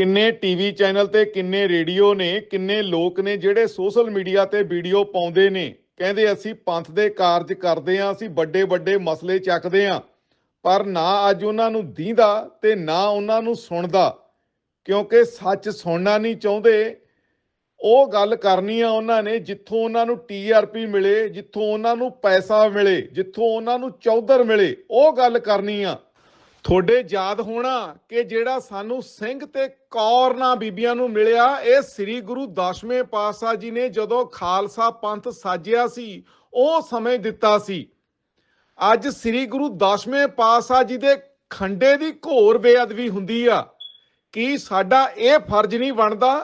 ਕਿੰਨੇ TV channel ਤੇ ਕਿੰਨੇ ਰੇਡੀਓ ਨੇ, ਕਿੰਨੇ ਲੋਕ ਨੇ ਜਿਹੜੇ ਸੋਸ਼ਲ ਮੀਡੀਆ ਤੇ ਵੀਡੀਓ ਪਾਉਂਦੇ ਨੇ। ਕਹਿੰਦੇ ਅਸੀਂ ਪੰਥ ਦੇ ਕਾਰਜ ਕਰਦੇ ਆਂ ਅਸੀਂ ਵੱਡੇ ਵੱਡੇ ਮਸਲੇ ਚੱਕਦੇ ਆਂ ਪਰ ਨਾ ਅੱਜ ਉਹਨਾਂ ਨੂੰ ਦੀਂਦਾ ਤੇ ਨਾ ਉਹਨਾਂ ਨੂੰ ਸੁਣਦਾ। ਕਿਉਂਕਿ ਸੱਚ ਸੁਣਨਾ ਨਹੀਂ ਚਾਹੁੰਦੇ। ਉਹ ਗੱਲ ਕਰਨੀ ਆ ਉਹਨਾਂ ਨੇ, ਜਿੱਥੋਂ ਉਹਨਾਂ ਨੂੰ ਟੀਆਰਪੀ ਮਿਲੇ, ਜਿੱਥੋਂ ਉਹਨਾਂ ਨੂੰ ਪੈਸਾ ਮਿਲੇ, ਜਿੱਥੋਂ ਉਹਨਾਂ ਨੂੰ ਚੌਧਰ ਮਿਲੇ, ਉਹ ਗੱਲ ਕਰਨੀ ਆ। ਤੁਹਾਡੇ ਯਾਦ ਹੋਣਾ ਕਿ ਜਿਹੜਾ ਸਾਨੂੰ ਸਿੰਘ ਤੇ ਕੌਰਨਾ ਬੀਬੀਆਂ ਨੂੰ ਮਿਲਿਆ, ਇਹ ਸ੍ਰੀ ਗੁਰੂ ਦਸਵੇਂ ਪਾਤਸ਼ਾਹ ਜੀ ਨੇ ਜਦੋਂ ਖਾਲਸਾ ਪੰਥ ਸਾਜਿਆ ਸੀ, ਉਹ ਸਮੇਂ ਦਿੱਤਾ ਸੀ। ਅੱਜ ਸ੍ਰੀ ਗੁਰੂ ਦਸਵੇਂ ਪਾਤਸ਼ਾਹ ਜੀ ਦੇ ਖੰਡੇ ਦੀ ਘੋਰ ਬੇਅਦਬੀ ਹੁੰਦੀ ਆ। ਕੀ ਸਾਡਾ ਇਹ ਫਰਜ਼ ਨਹੀਂ ਬਣਦਾ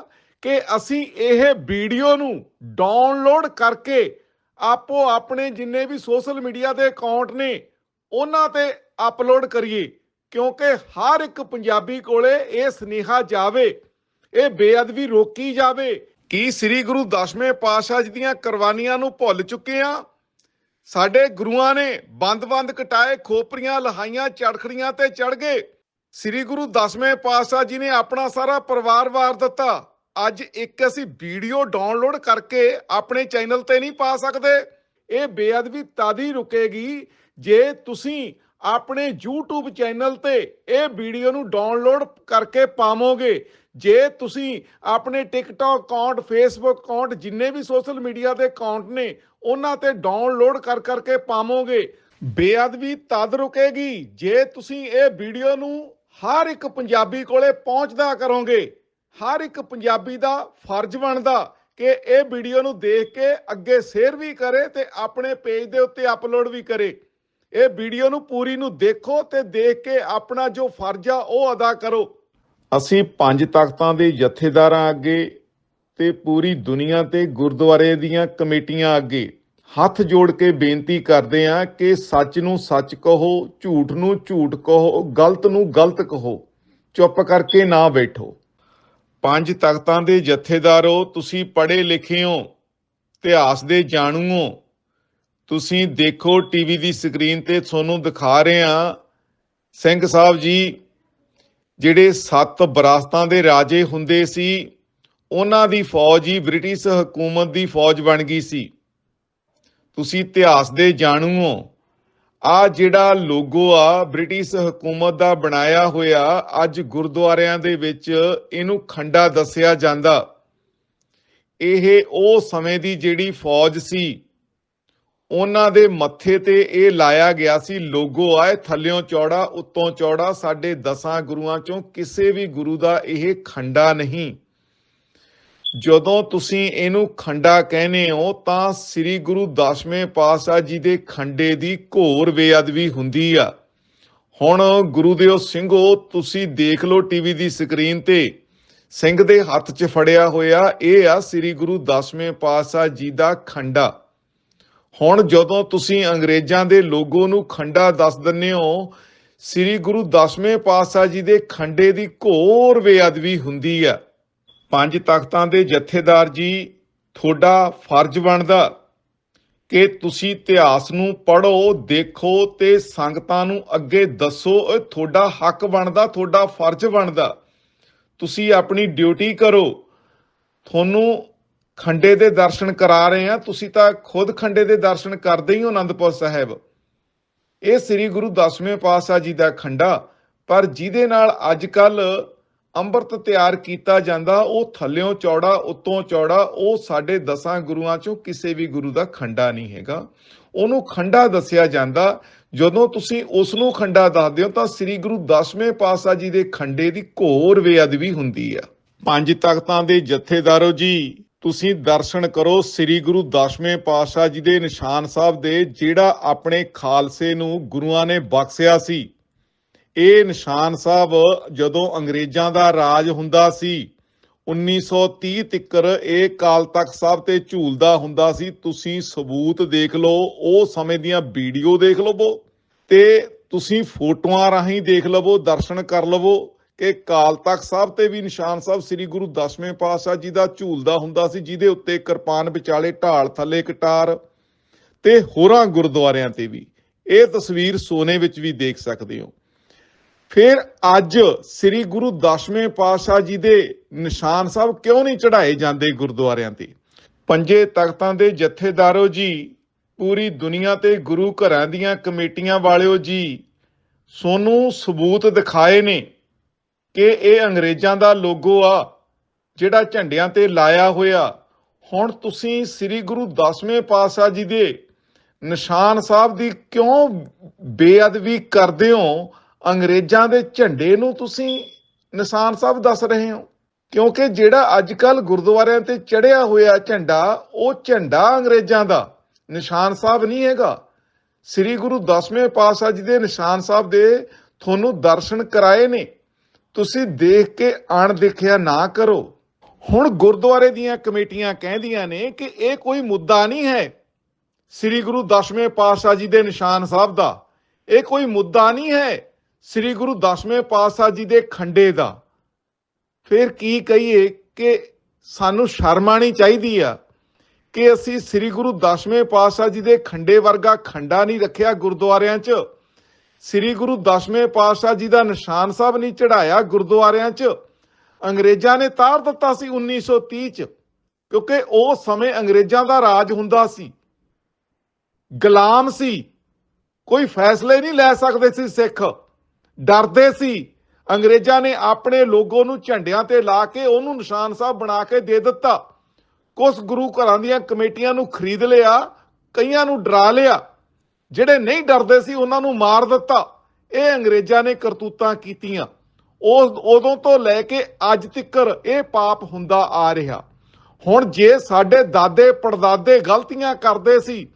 ਕਿ ਅਸੀਂ ਇਹ ਵੀਡੀਓ ਨੂੰ ਡਾਊਨਲੋਡ ਕਰਕੇ ਆਪੋ ਆਪਣੇ ਜਿੰਨੇ ਵੀ ਸੋਸ਼ਲ ਮੀਡੀਆ ਦੇ ਅਕਾਊਂਟ ਨੇ, ਉਹਨਾਂ ਤੇ ਅਪਲੋਡ ਕਰੀਏ? ਕਿਉਂਕਿ ਹਰ ਇੱਕ ਪੰਜਾਬੀ ਕੋਲੇ ਇਹ ਸੁਨੇਹਾ ਜਾਵੇ, ਇਹ ਬੇਅਦਬੀ ਰੋਕੀ ਜਾਵੇ, ਕੀ ਸ੍ਰੀ ਗੁਰੂ ਦਸਵੇਂ ਪਾਤਸ਼ਾਹ ਜੀ ਦੀਆਂ ਕੁਰਬਾਨੀਆਂ ਨੂੰ ਭੁੱਲ ਚੁੱਕੇ ਆ ਸਾਡੇ ਗੁਰੂਆਂ ਨੇ ਬੰਦ-ਬੰਦ ਕਟਾਏ ਖੋਪਰੀਆਂ, ਲਹਾਈਆਂ, ਚੜਖੜੀਆਂ ਤੇ ਚੜ ਗਏ। ਸ੍ਰੀ ਗੁਰੂ ਦਸਵੇਂ ਪਾਤਸ਼ਾਹ ਜੀ ਨੇ ਆਪਣਾ ਸਾਰਾ ਪਰਿਵਾਰ ਵਾਰ ਦਿੱਤਾ। ਅੱਜ ਇੱਕ ਅਸੀਂ ਵੀਡੀਓ ਡਾਊਨਲੋਡ ਕਰਕੇ ਆਪਣੇ ਚੈਨਲ ਤੇ ਨਹੀਂ ਪਾ ਸਕਦੇ। ਇਹ ਬੇਅਦਬੀ ਤਦ ਰੁਕੇਗੀ ਜੇ ਤੁਸੀਂ ਆਪਣੇ YouTube ਚੈਨਲ ਤੇ ਇਹ ਵੀਡੀਓ ਨੂੰ ਡਾਊਨਲੋਡ ਕਰਕੇ ਪਾਵੋਗੇ। ਜੇ ਤੁਸੀਂ ਆਪਣੇ TikTok ਅਕਾਊਂਟ Facebook ਅਕਾਊਂਟ ਜਿੰਨੇ ਵੀ ਸੋਸ਼ਲ ਮੀਡੀਆ ਦੇ ਅਕਾਊਂਟ ਨੇ, ਉਹਨਾਂ ਤੇ ਡਾਊਨਲੋਡ ਕਰ ਕਰਕੇ ਪਾਵੋਗੇ। ਬੇਅਦਬੀ ਤਦ ਰੁਕੇਗੀ ਜੇ ਤੁਸੀਂ ਇਹ ਵੀਡੀਓ ਨੂੰ ਹਰ ਇੱਕ ਪੰਜਾਬੀ ਕੋਲੇ ਪਹੁੰਚਦਾ ਕਰੋਗੇ। ਹਰ ਇੱਕ ਪੰਜਾਬੀ ਦਾ ਫਰਜ਼ ਬਣਦਾ ਕਿ ਇਹ ਵੀਡੀਓ ਨੂੰ ਦੇਖ ਕੇ ਅੱਗੇ ਸ਼ੇਅਰ ਵੀ ਕਰੇ ਤੇ ਆਪਣੇ ਪੇਜ ਦੇ ਉੱਤੇ ਅਪਲੋਡ ਵੀ ਕਰੇ। ਇਹ ਵੀਡੀਓ ਨੂੰ ਪੂਰੀ ਨੂੰ ਦੇਖੋ ਤੇ ਦੇਖ ਕੇ ਆਪਣਾ ਜੋ ਫਰਜ਼ ਆ, ਉਹ ਅਦਾ ਕਰੋ। ਅਸੀਂ ਪੰਜ ਤਖਤਾਂ ਦੇ ਜਥੇਦਾਰਾਂ ਅੱਗੇ ਤੇ ਪੂਰੀ ਦੁਨੀਆ ਤੇ ਗੁਰਦੁਆਰੇ ਦੀਆਂ ਕਮੇਟੀਆਂ ਅੱਗੇ ਹੱਥ ਜੋੜ ਕੇ ਬੇਨਤੀ ਕਰਦੇ ਹਾਂ ਕਿ ਸੱਚ ਨੂੰ ਸੱਚ ਕਹੋ, ਝੂਠ ਨੂੰ ਝੂਠ ਕਹੋ, ਗਲਤ ਨੂੰ ਗਲਤ ਕਹੋ, ਚੁੱਪ ਕਰਕੇ ਨਾ ਬੈਠੋ। ਪੰਜ ਤਖਤਾਂ ਦੇ ਜਥੇਦਾਰੋ, ਤੁਸੀਂ ਪੜ੍ਹੇ ਲਿਖੇ ਹੋ, ਇਤਿਹਾਸ ਦੇ ਜਾਣੂ ਹੋ ਤੁਸੀਂ ਦੇਖੋ ਟੀਵੀ ਦੀ ਸਕਰੀਨ ਤੇ ਤੁਹਾਨੂੰ ਦਿਖਾ ਰਹੇ ਹਾਂ ਸਿੰਘ ਸਾਹਿਬ ਜੀ, ਜਿਹੜੇ ਸੱਤ ਬਰਾਸਤਾਂ ਦੇ ਰਾਜੇ ਹੁੰਦੇ ਸੀ, ਉਹਨਾਂ ਦੀ ਫੌਜ ਹੀ ਬ੍ਰਿਟਿਸ਼ ਹਕੂਮਤ ਦੀ ਫੌਜ ਬਣ ਗਈ ਸੀ। ਤੁਸੀਂ ਇਤਿਹਾਸ ਦੇ ਜਾਣੂ ਹੋ। ਆ ਜਿਹੜਾ ਲੋਗੋ ਆ, ਬ੍ਰਿਟਿਸ਼ ਹਕੂਮਤ ਦਾ ਬਣਾਇਆ ਹੋਇਆ, ਅੱਜ ਗੁਰਦੁਆਰਿਆਂ ਦੇ ਵਿੱਚ ਇਹਨੂੰ ਖੰਡਾ ਦੱਸਿਆ ਜਾਂਦਾ। ਇਹ ਉਹ ਸਮੇਂ ਦੀ ਜਿਹੜੀ ਫੌਜ ਸੀ ਉਹਨਾਂ ਦੇ ਮੱਥੇ ਤੇ ਇਹ ਲਾਇਆ ਗਿਆ ਸੀ ਲੋਗੋ ਆਏ ਇਹ ਥੱਲਿਓਂ ਚੌੜਾ, ਉੱਤੋਂ ਚੌੜਾ, ਸਾਡੇ ਦਸਾਂ ਗੁਰੂਆਂ ਚੋਂ ਕਿਸੇ ਵੀ ਗੁਰੂ ਦਾ ਇਹ ਖੰਡਾ ਨਹੀਂ। ਜਦੋਂ ਤੁਸੀਂ ਇਹਨੂੰ ਖੰਡਾ ਕਹਿੰਦੇ ਹੋ, ਤਾਂ ਸ੍ਰੀ ਗੁਰੂ ਦਸਵੇਂ ਪਾਤਸ਼ਾਹ ਜੀ ਦੇ ਖੰਡੇ ਦੀ ਘੋਰ ਬੇਅਦਬੀ ਹੁੰਦੀ ਆ। ਹੁਣ ਗੁਰੂ ਦਿਓ ਸਿੰਘੋ ਤੁਸੀਂ ਦੇਖ ਲਓ ਟੀਵੀ ਦੀ ਸਕਰੀਨ ਤੇ, ਸਿੰਘ ਦੇ ਹੱਥ 'ਚ ਫੜਿਆ ਹੋਇਆ ਇਹ ਆ ਸ੍ਰੀ ਗੁਰੂ ਦਸਵੇਂ ਪਾਤਸ਼ਾਹ ਜੀ ਦਾ ਖੰਡਾ। ਹੁਣ ਜਦੋਂ ਤੁਸੀਂ ਅੰਗਰੇਜ਼ਾਂ ਦੇ ਲੋਗੋ ਨੂੰ ਖੰਡਾ ਦੱਸ ਦਿੰਦੇ ਹੋ, ਸ੍ਰੀ ਗੁਰੂ ਦਸਵੇਂ ਪਾਤਸ਼ਾਹ ਜੀ ਦੇ ਖੰਡੇ ਦੀ ਘੋਰ ਬੇਅਦਬੀ ਹੁੰਦੀ ਆ। ਪੰਜ ਤਖਤਾਂ ਦੇ ਜਥੇਦਾਰ ਜੀ, ਤੁਹਾਡਾ ਫਰਜ਼ ਬਣਦਾ ਕਿ ਤੁਸੀਂ ਇਤਿਹਾਸ ਨੂੰ ਪੜੋ ਦੇਖੋ ਤੇ ਸੰਗਤਾਂ ਨੂੰ ਅੱਗੇ ਦੱਸੋ, ਇਹ ਤੁਹਾਡਾ ਹੱਕ ਬਣਦਾ, ਤੁਹਾਡਾ ਫਰਜ਼ ਬਣਦਾ। ਤੁਸੀਂ ਆਪਣੀ ਡਿਊਟੀ ਕਰੋ। ਤੁਹਾਨੂੰ ਖੰਡੇ ਦੇ ਦਰਸ਼ਨ ਕਰਾ ਰਹੇ ਆ, ਤੁਸੀਂ ਤਾਂ ਖੁਦ ਖੰਡੇ ਦੇ ਦਰਸ਼ਨ ਕਰਦੇ ਹੀ ਹੋ ਆਨੰਦਪੁਰ ਸਾਹਿਬ। ਇਹ ਸ੍ਰੀ ਗੁਰੂ ਦਸਵੇਂ ਪਾਤਸ਼ਾਹ ਜੀ ਦਾ ਖੰਡਾ, ਪਰ ਜਿਹਦੇ ਨਾਲ ਅੱਜ ਕੱਲ ਅੰਮ੍ਰਿਤ ਤਿਆਰ ਕੀਤਾ ਜਾਂਦਾ, ਉਹ ਥੱਲਿਓਂ ਚੌੜਾ, ਉੱਤੋਂ ਚੌੜਾ, ਉਹ ਸਾਡੇ ਦਸਾਂ ਗੁਰੂਆਂ ਚੋਂ ਕਿਸੇ ਵੀ ਗੁਰੂ ਦਾ ਖੰਡਾ ਨਹੀਂ ਹੈਗਾ। ਉਹਨੂੰ ਖੰਡਾ ਦੱਸਿਆ ਜਾਂਦਾ, ਜਦੋਂ ਤੁਸੀਂ ਉਸ ਨੂੰ ਖੰਡਾ ਦੱਸਦੇ ਹੋ, ਤਾਂ ਸ੍ਰੀ ਗੁਰੂ ਦਸਵੇਂ ਪਾਤਸ਼ਾਹ ਜੀ ਦੇ ਖੰਡੇ ਦੀ ਘੋਰ ਬੇਅਦਬੀ ਹੁੰਦੀ ਆ। ਪੰਜ ਤਖਤਾਂ ਦੇ ਜਥੇਦਾਰੋ ਜੀ ਤੁਸੀਂ ਦਰਸ਼ਨ ਕਰੋ ਸ੍ਰੀ ਗੁਰੂ ਦਸਵੇਂ ਪਾਤਸ਼ਾਹ ਜੀ ਦੇ ਨਿਸ਼ਾਨ ਸਾਹਿਬ ਦੇ, ਜਿਹੜਾ ਆਪਣੇ ਖਾਲਸੇ ਨੂੰ ਗੁਰੂਆਂ ਨੇ ਬਖਸ਼ਿਆ ਸੀ। ਇਹ ਨਿਸ਼ਾਨ ਸਾਹਿਬ ਜਦੋਂ ਅੰਗਰੇਜ਼ਾਂ ਦਾ ਰਾਜ ਹੁੰਦਾ ਸੀ 1930 ਤੱਕਰ ਇਹ ਕਾਲ ਤਖਤ ਸਾਹਿਬ ਤੇ ਝੂਲਦਾ ਹੁੰਦਾ ਸੀ। ਤੁਸੀਂ ਸਬੂਤ ਦੇਖ ਲਓ, ਉਹ ਸਮੇਂ ਦੀਆਂ ਵੀਡੀਓ ਦੇਖ ਲਵੋ ਤੇ ਤੁਸੀਂ ਫੋਟੋਆਂ ਰਾਹੀਂ ਦੇਖ ਲਵੋ, ਦਰਸ਼ਨ ਕਰ ਲਵੋ। ਕਿ ਕਾਲ ਤਖਤ ਸਾਹਿਬ ਤੇ ਵੀ ਨਿਸ਼ਾਨ ਸਾਹਿਬ ਸ੍ਰੀ ਗੁਰੂ ਦਸਵੇਂ ਪਾਤਸ਼ਾਹ ਜੀ ਦਾ ਝੂਲਦਾ ਹੁੰਦਾ ਸੀ, ਜਿਹਦੇ ਉੱਤੇ ਕਿਰਪਾਨ ਵਿਚਾਲੇ ਢਾਲ ਥੱਲੇ ਕਟਾਰ ਤੇ ਹੋਰਾਂ ਗੁਰਦੁਆਰਿਆਂ ਤੇ ਵੀ। ਇਹ ਤਸਵੀਰ ਸੋਨੇ ਵਿੱਚ ਵੀ ਦੇਖ ਸਕਦੇ ਹੋ। ਫਿਰ ਅੱਜ ਸ੍ਰੀ ਗੁਰੂ ਦਸਵੇਂ ਪਾਤਸ਼ਾਹ ਜੀ ਦੇ ਨਿਸ਼ਾਨ ਸਾਹਿਬ ਕਿਉਂ ਨਹੀਂ ਚੜਾਏ ਜਾਂਦੇ ਗੁਰਦੁਆਰਿਆਂ ਤੇ? ਪੰਜੇ ਤਖਤਾਂ ਦੇ ਜਥੇਦਾਰੋ ਜੀ, ਪੂਰੀ ਦੁਨੀਆ ਤੇ ਗੁਰੂ ਘਰਾਂ ਦੀਆਂ ਕਮੇਟੀਆਂ ਵਾਲਿਓ ਜੀ, ਸੋਨੂੰ ਸਬੂਤ ਦਿਖਾਏ ਨੇ। ਕਿ ਇਹ ਅੰਗਰੇਜ਼ਾਂ ਦਾ ਲੋਗੋ ਆ, ਜਿਹੜਾ ਝੰਡਿਆਂ ਤੇ ਲਾਇਆ ਹੋਇਆ। ਹੁਣ ਤੁਸੀਂ ਸ੍ਰੀ ਗੁਰੂ ਦਸਵੇਂ ਪਾਤਸ਼ਾਹ ਜੀ ਦੇ ਨਿਸ਼ਾਨ ਸਾਹਿਬ ਦੀ ਕਿਉਂ ਬੇਅਦਬੀ ਕਰਦੇ ਹੋ? ਅੰਗਰੇਜ਼ਾਂ ਦੇ ਝੰਡੇ ਨੂੰ ਤੁਸੀਂ ਨਿਸ਼ਾਨ ਸਾਹਿਬ ਦੱਸ ਰਹੇ ਹੋ। ਕਿਉਂਕਿ ਜਿਹੜਾ ਅੱਜ ਕੱਲ ਗੁਰਦੁਆਰਿਆਂ ਤੇ ਚੜਿਆ ਹੋਇਆ ਝੰਡਾ, ਉਹ ਝੰਡਾ ਅੰਗਰੇਜ਼ਾਂ ਦਾ। ਨਿਸ਼ਾਨ ਸਾਹਿਬ ਨਹੀਂ ਹੈਗਾ। ਸ੍ਰੀ ਗੁਰੂ ਦਸਵੇਂ ਪਾਤਸ਼ਾਹ ਜੀ ਦੇ ਨਿਸ਼ਾਨ ਸਾਹਿਬ ਦੇ ਤੁਹਾਨੂੰ ਦਰਸ਼ਨ ਕਰਾਏ ਨੇ। ਤੁਸੀਂ ਦੇਖ ਕੇ ਅਣਦੇਖਿਆ ਨਾ ਕਰੋ। ਹੁਣ ਗੁਰਦੁਆਰੇ ਦੀਆਂ ਕਮੇਟੀਆਂ ਕਹਿੰਦੀਆਂ ਨੇ ਕਿ ਇਹ ਕੋਈ ਮੁੱਦਾ ਨਹੀਂ ਹੈ। ਸ੍ਰੀ ਗੁਰੂ ਦਸਵੇਂ ਪਾਤਸ਼ਾਹ ਜੀ ਦੇ ਨਿਸ਼ਾਨ ਸਾਹਿਬ ਦਾ। ਇਹ ਕੋਈ ਮੁੱਦਾ ਨਹੀਂ ਹੈ ਸ੍ਰੀ ਗੁਰੂ ਦਸਵੇਂ ਪਾਤਸ਼ਾਹ ਜੀ ਦੇ ਖੰਡੇ ਦਾ। ਫਿਰ ਕੀ ਕਹੀਏ ਕਿ ਸਾਨੂੰ ਸ਼ਰਮ ਆਣੀ ਚਾਹੀਦੀ ਆ ਕਿ ਅਸੀਂ ਸ੍ਰੀ ਗੁਰੂ ਦਸਵੇਂ ਪਾਤਸ਼ਾਹ ਜੀ ਦੇ ਖੰਡੇ ਵਰਗਾ ਖੰਡਾ ਨਹੀਂ ਰੱਖਿਆ ਗੁਰਦੁਆਰਿਆਂ 'ਚ। ਸ੍ਰੀ ਗੁਰੂ ਦਸਵੇਂ ਪਾਤਸ਼ਾਹ ਜੀ ਦਾ ਨਿਸ਼ਾਨ ਸਾਹਿਬ ਨਹੀਂ ਚੜਾਇਆ ਗੁਰਦੁਆਰਿਆਂ 'ਚ। ਅੰਗਰੇਜ਼ਾਂ ਨੇ ਤਾਰ ਦਿੱਤਾ ਸੀ 1930 'ਚ, ਕਿਉਂਕਿ ਉਹ ਸਮੇਂ ਅੰਗਰੇਜ਼ਾਂ ਦਾ ਰਾਜ ਹੁੰਦਾ ਸੀ। ਗੁਲਾਮ ਸੀ। ਕੋਈ ਫੈਸਲੇ ਨਹੀਂ ਲੈ ਸਕਦੇ ਸੀ ਸਿੱਖ। ਡਰਦੇ ਸੀ। ਅੰਗਰੇਜ਼ਾਂ ਨੇ ਆਪਣੇ ਲੋਗੋ ਨੂੰ ਝੰਡਿਆਂ ਤੇ ਲਾ ਕੇ ਉਹਨੂੰ ਨਿਸ਼ਾਨ ਸਾਹਿਬ ਬਣਾ ਕੇ ਦੇ ਦਿੱਤਾ। ਕੁਝ ਗੁਰੂ ਘਰਾਂ ਦੀਆਂ ਕਮੇਟੀਆਂ ਨੂੰ ਖਰੀਦ ਲਿਆ, ਕਈਆਂ ਨੂੰ ਡਰਾ ਲਿਆ। ਜਿਹੜੇ ਨਹੀਂ ਡਰਦੇ ਸੀ ਉਹਨਾਂ ਨੂੰ ਮਾਰ ਦਿੱਤਾ। ਇਹ ਅੰਗਰੇਜ਼ਾਂ ਨੇ ਕਰਤੂਤਾਂ ਕੀਤੀਆਂ। ਉਹ ਉਦੋਂ ਤੋਂ ਲੈ ਕੇ ਅੱਜ ਤੱਕ ਇਹ ਪਾਪ ਹੁੰਦਾ ਆ ਰਿਹਾ। ਹੁਣ ਜੇ ਸਾਡੇ ਦਾਦੇ ਪੜਦਾਦੇ ਗਲਤੀਆਂ ਕਰਦੇ ਸੀ,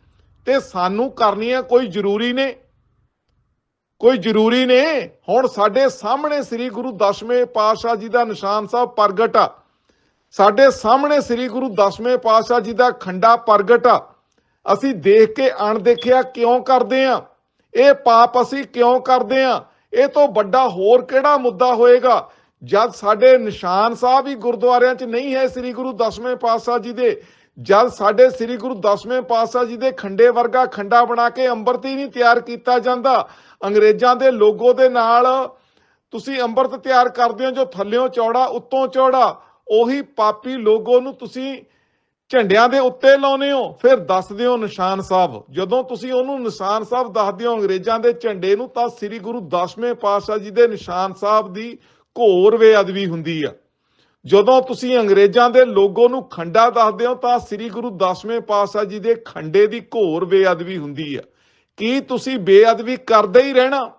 ਤੇ ਸਾਨੂੰ ਕਰਨੀਆਂ ਕੋਈ ਜ਼ਰੂਰੀ ਨੇ? ਕੋਈ ਜ਼ਰੂਰੀ ਨੇ? ਹੁਣ ਸਾਡੇ ਸਾਹਮਣੇ ਸ੍ਰੀ ਗੁਰੂ ਦਸਵੇਂ ਪਾਤਸ਼ਾਹ ਜੀ ਦਾ ਨਿਸ਼ਾਨ ਸਾਹਿਬ ਪ੍ਰਗਟ ਆ। ਸਾਡੇ ਸਾਹਮਣੇ ਸ੍ਰੀ ਗੁਰੂ ਦਸਵੇਂ ਪਾਤਸ਼ਾਹ ਜੀ ਦਾ ਖੰਡਾ ਪ੍ਰਗਟ ਆ। ਅਸੀਂ ਦੇਖ ਕੇ ਅਣਦੇਖਿਆ ਕਿਉਂ ਕਰਦੇ ਆ? ਇਹ ਪਾਪ ਅਸੀਂ ਕਿਉਂ ਕਰਦੇ ਆ? ਇਹ ਤੋਂ ਵੱਡਾ ਹੋਰ ਕਿਹੜਾ ਮੁੱਦਾ ਹੋਏਗਾ? ਜਦ ਸਾਡੇ ਨਿਸ਼ਾਨ ਸਾਹਿਬ ਹੀ ਗੁਰਦੁਆਰਿਆਂ 'ਚ ਨਹੀਂ ਹੈ ਸ੍ਰੀ ਗੁਰੂ ਦਸਵੇਂ ਪਾਤਸ਼ਾਹ ਜੀ ਦੇ, ਜਦ ਸਾਡੇ ਸ੍ਰੀ ਗੁਰੂ ਦਸਵੇਂ ਪਾਤਸ਼ਾਹ ਜੀ ਦੇ ਖੰਡੇ ਵਰਗਾ ਖੰਡਾ ਬਣਾ ਕੇ ਅੰਮ੍ਰਿਤ ਹੀ ਨਹੀਂ ਤਿਆਰ ਕੀਤਾ ਜਾਂਦਾ, ਅੰਗਰੇਜ਼ਾਂ ਦੇ ਲੋਗੋ ਦੇ ਨਾਲ ਤੁਸੀਂ ਅੰਮ੍ਰਿਤ ਤਿਆਰ ਕਰਦੇ ਹੋ ਜੋ ਥੱਲਿਓਂ ਚੌੜਾ, ਉੱਤੋਂ ਚੌੜਾ, ਉਹੀ ਪਾਪੀ ਲੋਗੋ ਨੂੰ ਤੁਸੀਂ ਝੰਡਿਆਂ ਦੇ ਉੱਤੇ ਲਾਉਨੇ ਹੋ, ਫਿਰ ਦੱਸਦੇ ਹੋ ਨਿਸ਼ਾਨ ਸਾਹਿਬ। ਜਦੋਂ ਤੁਸੀਂ ਉਹਨੂੰ ਨਿਸ਼ਾਨ ਸਾਹਿਬ ਦੱਸਦੇ ਹੋ ਅੰਗਰੇਜ਼ਾਂ ਦੇ ਝੰਡੇ ਨੂੰ, ਤਾਂ ਸ੍ਰੀ ਗੁਰੂ ਦਸਵੇਂ ਪਾਤਸ਼ਾਹ ਜੀ ਦੇ ਨਿਸ਼ਾਨ ਸਾਹਿਬ ਦੀ ਘੋਰ ਬੇਅਦਬੀ ਹੁੰਦੀ ਆ। ਜਦੋਂ ਤੁਸੀਂ ਅੰਗਰੇਜ਼ਾਂ ਦੇ ਲੋਗੋ ਨੂੰ ਖੰਡਾ ਦੱਸਦੇ ਹੋ ਤਾਂ ਸ੍ਰੀ ਗੁਰੂ ਦਸਵੇਂ ਪਾਤਸ਼ਾਹ ਜੀ ਦੇ ਖੰਡੇ ਦੀ ਘੋਰ ਬੇਅਦਬੀ ਹੁੰਦੀ ਆ। ਕੀ ਤੁਸੀਂ ਬੇਅਦਬੀ ਕਰਦੇ ਹੀ ਰਹਿਣਾ?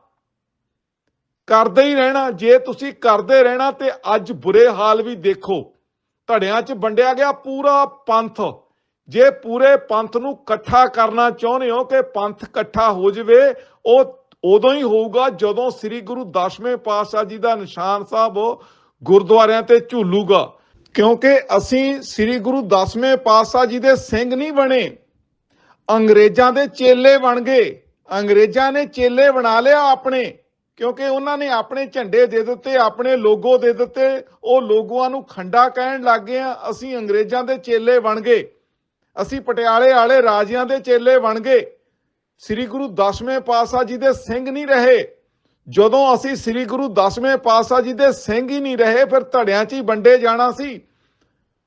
ਕਰਦੇ ਹੀ ਰਹਿਣਾ। ਜੇ ਤੁਸੀਂ ਕਰਦੇ ਰਹਿਣਾ, ਤੇ ਅੱਜ ਬੁਰੇ ਹਾਲ ਵੀ ਦੇਖੋ। ਧੜਿਆਂ 'ਚ ਵੰਡਿਆ ਗਿਆ ਪੂਰਾ ਪੰਥ। ਜੇ ਪੂਰੇ ਪੰਥ ਨੂੰ ਇਕੱਠਾ ਕਰਨਾ ਚਾਹੁੰਦੇ ਹੋ ਕਿ ਪੰਥ ਇਕੱਠਾ ਹੋ ਜਾਵੇ, ਉਹ ਉਦੋਂ ਹੀ ਹੋਊਗਾ ਜਦੋਂ ਸ੍ਰੀ ਗੁਰੂ ਦਸਵੇਂ ਪਾਤਸ਼ਾਹ ਜੀ ਦਾ ਨਿਸ਼ਾਨ ਸਾਹਿਬ ਗੁਰਦੁਆਰਿਆਂ ਤੇ ਝੂਲੂਗਾ। ਕਿਉਂਕਿ ਅਸੀਂ ਸ੍ਰੀ ਗੁਰੂ ਦਸਵੇਂ ਪਾਤਸ਼ਾਹ ਜੀ ਦੇ ਸਿੰਘ ਨਹੀਂ ਬਣੇ। ਅੰਗਰੇਜ਼ਾਂ ਦੇ ਚੇਲੇ ਬਣ ਗਏ। ਅੰਗਰੇਜ਼ਾਂ ਨੇ ਚੇਲੇ ਬਣਾ ਲਿਆ ਆਪਣੇ। ਕਿਉਂਕਿ ਉਹਨਾਂ ਨੇ ਆਪਣੇ ਝੰਡੇ ਦੇ ਦਿੱਤੇ, ਆਪਣੇ ਲੋਗੋ ਦੇ ਦਿੱਤੇ, ਉਹ ਲੋਗੋਆਂ ਨੂੰ ਖੰਡਾ ਕਹਿਣ ਲੱਗ ਗਏ ਆ, ਅਸੀਂ ਅੰਗਰੇਜ਼ਾਂ ਦੇ ਚੇਲੇ ਬਣ ਗਏ। ਅਸੀਂ ਪਟਿਆਲੇ ਵਾਲੇ ਰਾਜਿਆਂ ਦੇ ਚੇਲੇ ਬਣ ਗਏ। ਸ੍ਰੀ ਗੁਰੂ ਦਸਵੇਂ ਪਾਤਸ਼ਾਹ ਜੀ ਦੇ ਸਿੰਘ ਨਹੀਂ ਰਹੇ। ਜਦੋਂ ਅਸੀਂ ਸ੍ਰੀ ਗੁਰੂ ਦਸਵੇਂ ਪਾਤਸ਼ਾਹ ਜੀ ਦੇ ਸਿੰਘ ਹੀ ਨਹੀਂ ਰਹੇ, ਫਿਰ ਧੜਿਆਂ 'ਚ ਹੀ ਵੰਡੇ ਜਾਣਾ ਸੀ।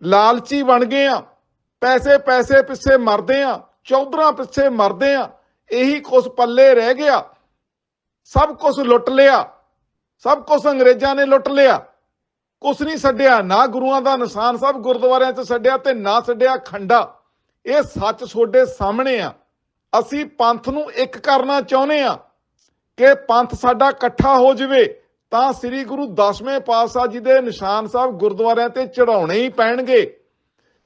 ਲਾਲਚੀ ਬਣ ਗਏ ਆ। ਪੈਸੇ ਪੈਸੇ ਪਿੱਛੇ ਮਰਦੇ ਆ। ਚੌਧਰਾਂ ਪਿੱਛੇ ਮਰਦੇ ਆ। ਇਹੀ ਕੁਛ ਪੱਲੇ ਰਹਿ ਗਿਆ। ਸਭ ਕੁਝ ਲੁੱਟ ਲਿਆ। ਸਭ ਕੁਝ ਅੰਗਰੇਜ਼ਾਂ ਨੇ ਲੁੱਟ ਲਿਆ। ਕੁਛ ਨਹੀਂ ਛੱਡਿਆ, ਨਾ ਗੁਰੂਆਂ ਦਾ ਨਿਸ਼ਾਨ ਸਭ ਗੁਰਦੁਆਰਿਆਂ 'ਚ ਛੱਡਿਆ ਤੇ ਨਾ ਛੱਡਿਆ ਖੰਡਾ। ਇਹ ਸੱਚ ਤੁਹਾਡੇ ਸਾਹਮਣੇ ਆ। ਅਸੀਂ ਪੰਥ ਨੂੰ ਇੱਕ ਕਰਨਾ ਚਾਹੁੰਦੇ ਆ ਕਿ ਪੰਥ ਸਾਡਾ ਇਕੱਠਾ ਹੋ ਜਾਵੇ, ਤਾਂ ਸ੍ਰੀ ਗੁਰੂ ਦਸਵੇਂ ਪਾਤਸ਼ਾਹ ਜੀ ਦੇ ਨਿਸ਼ਾਨ ਸਾਹਿਬ ਗੁਰਦੁਆਰਿਆਂ ਤੇ ਚੜਾਉਣੇ ਹੀ ਪੈਣਗੇ।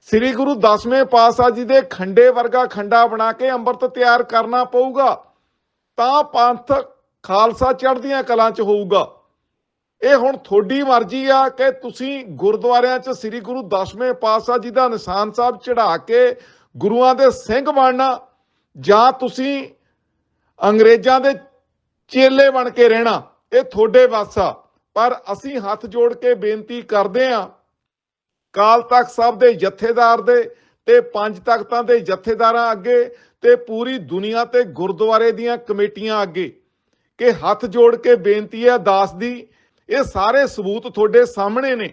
ਸ੍ਰੀ ਗੁਰੂ ਦਸਵੇਂ ਪਾਤਸ਼ਾਹ ਜੀ ਦੇ ਖੰਡੇ ਵਰਗਾ ਖੰਡਾ ਬਣਾ ਕੇ ਅੰਮ੍ਰਿਤ ਤਿਆਰ ਕਰਨਾ ਪਊਗਾ। ਤਾਂ ਪੰਥ ਖਾਲਸਾ ਚੜ੍ਹਦੀਆਂ ਕਲਾਂ 'ਚ ਹੋਊਗਾ। ਇਹ ਹੁਣ ਤੁਹਾਡੀ ਮਰਜ਼ੀ ਆ ਕਿ ਤੁਸੀਂ ਗੁਰਦੁਆਰਿਆਂ 'ਚ ਸ੍ਰੀ ਗੁਰੂ ਦਸਵੇਂ ਪਾਤਸ਼ਾਹ ਜੀ ਦਾ ਨਿਸ਼ਾਨ ਸਾਹਿਬ ਚੜਾ ਕੇ ਗੁਰੂਆਂ ਦੇ ਸਿੰਘ ਬਣਨਾ, ਜਾਂ ਤੁਸੀਂ ਅੰਗਰੇਜ਼ਾਂ ਦੇ ਚੇਲੇ ਬਣ ਕੇ ਰਹਿਣਾ, ਇਹ ਤੁਹਾਡੇ ਵੱਸ ਆ। ਪਰ ਅਸੀਂ ਹੱਥ ਜੋੜ ਕੇ ਬੇਨਤੀ ਕਰਦੇ ਆਂ ਕਾਲ ਤਖਤ ਸਾਹਿਬ ਦੇ ਜਥੇਦਾਰ ਦੇ ਤੇ ਪੰਜ ਤਖਤਾਂ ਦੇ ਜਥੇਦਾਰਾਂ ਅੱਗੇ ਤੇ ਪੂਰੀ ਦੁਨੀਆ ਤੇ ਗੁਰਦੁਆਰੇ ਦੀਆਂ ਕਮੇਟੀਆਂ ਅੱਗੇ ਕਿ ਹੱਥ ਜੋੜ ਕੇ ਬੇਨਤੀ ਹੈ ਦਾਸ ਦੀ, ਇਹ ਸਾਰੇ ਸਬੂਤ ਤੁਹਾਡੇ ਸਾਹਮਣੇ ਨੇ।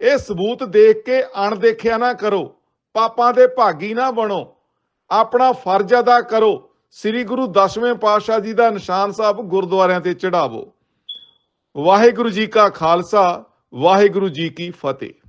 ਇਹ ਸਬੂਤ ਦੇਖ ਕੇ ਅਣਦੇਖਿਆ ਨਾ ਕਰੋ, ਪਾਪਾਂ ਦੇ ਭਾਗੀ ਨਾ ਬਣੋ। ਆਪਣਾ ਫਰਜ਼ ਅਦਾ ਕਰੋ, ਸ੍ਰੀ ਗੁਰੂ ਦਸਵੇਂ ਪਾਤਸ਼ਾਹ ਜੀ ਦਾ ਨਿਸ਼ਾਨ ਸਾਹਿਬ ਗੁਰਦੁਆਰਿਆਂ ਤੇ ਚੜਾਵੋ ਵਾਹਿਗੁਰੂ ਜੀ ਕਾ ਖਾਲਸਾ, ਵਾਹਿਗੁਰੂ ਜੀ ਕੀ ਫਤਿਹ।